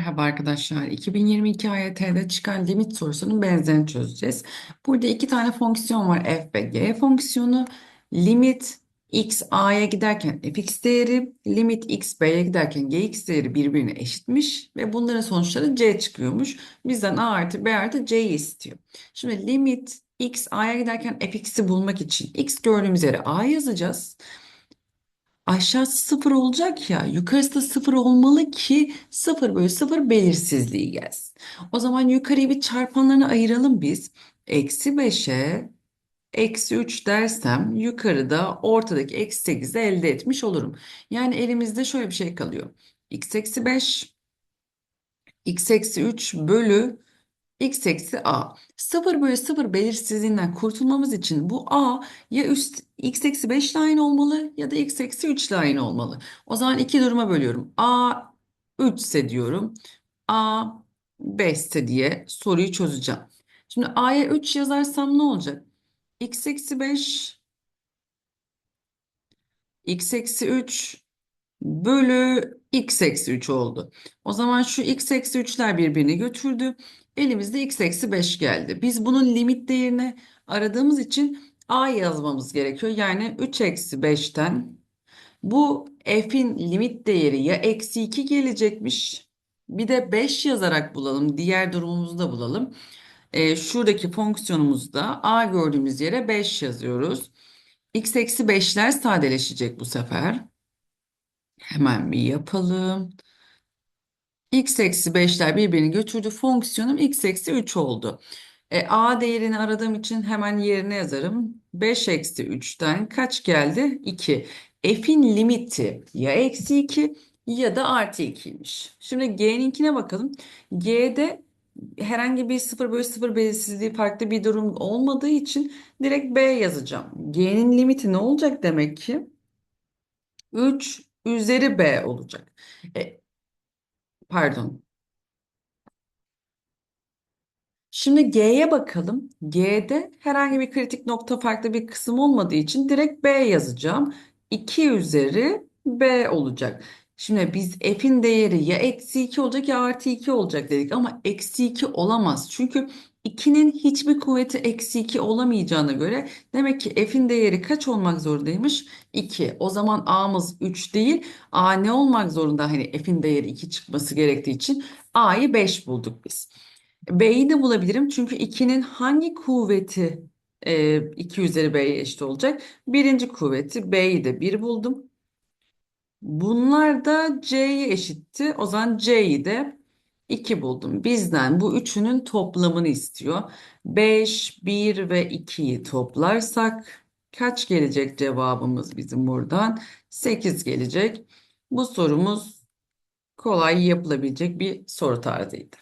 Merhaba arkadaşlar. 2022 AYT'de çıkan limit sorusunun benzerini çözeceğiz. Burada iki tane fonksiyon var f ve g fonksiyonu. Limit x a'ya giderken fx değeri, limit x b'ye giderken gx değeri birbirine eşitmiş ve bunların sonuçları c çıkıyormuş. Bizden a artı b artı c'yi istiyor. Şimdi limit x a'ya giderken fx'i bulmak için x gördüğümüz yere a yazacağız. Aşağısı sıfır olacak ya yukarısı da sıfır olmalı ki sıfır bölü sıfır belirsizliği gelsin. O zaman yukarıyı bir çarpanlarına ayıralım biz. Eksi 5'e eksi 3 dersem yukarıda ortadaki eksi 8'i elde etmiş olurum. Yani elimizde şöyle bir şey kalıyor. x eksi 5 x eksi 3 bölü x eksi a. 0 bölü 0 belirsizliğinden kurtulmamız için bu a ya üst x eksi 5 ile aynı olmalı ya da x eksi 3 ile aynı olmalı. O zaman iki duruma bölüyorum. a 3 ise diyorum. a 5 ise diye soruyu çözeceğim. Şimdi a'ya 3 yazarsam ne olacak? x eksi 5 x eksi 3 bölü x eksi 3 oldu. O zaman şu x eksi 3'ler birbirini götürdü. Elimizde x eksi 5 geldi. Biz bunun limit değerini aradığımız için a yazmamız gerekiyor. Yani 3 eksi 5'ten bu f'in limit değeri ya eksi 2 gelecekmiş. Bir de 5 yazarak bulalım. Diğer durumumuzu da bulalım. E, şuradaki fonksiyonumuzda a gördüğümüz yere 5 yazıyoruz. x eksi 5'ler sadeleşecek bu sefer. Hemen bir yapalım. X eksi 5'ler birbirini götürdü. Fonksiyonum x eksi 3 oldu. E, a değerini aradığım için hemen yerine yazarım. 5 eksi 3'ten kaç geldi? 2. F'in limiti ya eksi 2 ya da artı 2'ymiş. Şimdi G'ninkine bakalım. G'de herhangi bir 0 bölü 0 belirsizliği farklı bir durum olmadığı için direkt B yazacağım. G'nin limiti ne olacak demek ki? 3 üzeri B olacak. E, pardon. Şimdi G'ye bakalım. G'de herhangi bir kritik nokta farklı bir kısım olmadığı için direkt B yazacağım. 2 üzeri B olacak. Şimdi biz f'in değeri ya eksi 2 olacak ya artı 2 olacak dedik ama eksi 2 olamaz. Çünkü 2'nin hiçbir kuvveti eksi 2 olamayacağına göre demek ki f'in değeri kaç olmak zorundaymış? 2. O zaman a'mız 3 değil. a ne olmak zorunda? Hani f'in değeri 2 çıkması gerektiği için a'yı 5 bulduk biz. B'yi de bulabilirim çünkü 2'nin hangi kuvveti e, 2 üzeri B'ye eşit olacak? Birinci kuvveti B'yi de 1 buldum. Bunlar da C'ye eşitti. O zaman C'yi de 2 buldum. Bizden bu üçünün toplamını istiyor. 5, 1 ve 2'yi toplarsak kaç gelecek cevabımız bizim buradan? 8 gelecek. Bu sorumuz kolay yapılabilecek bir soru tarzıydı.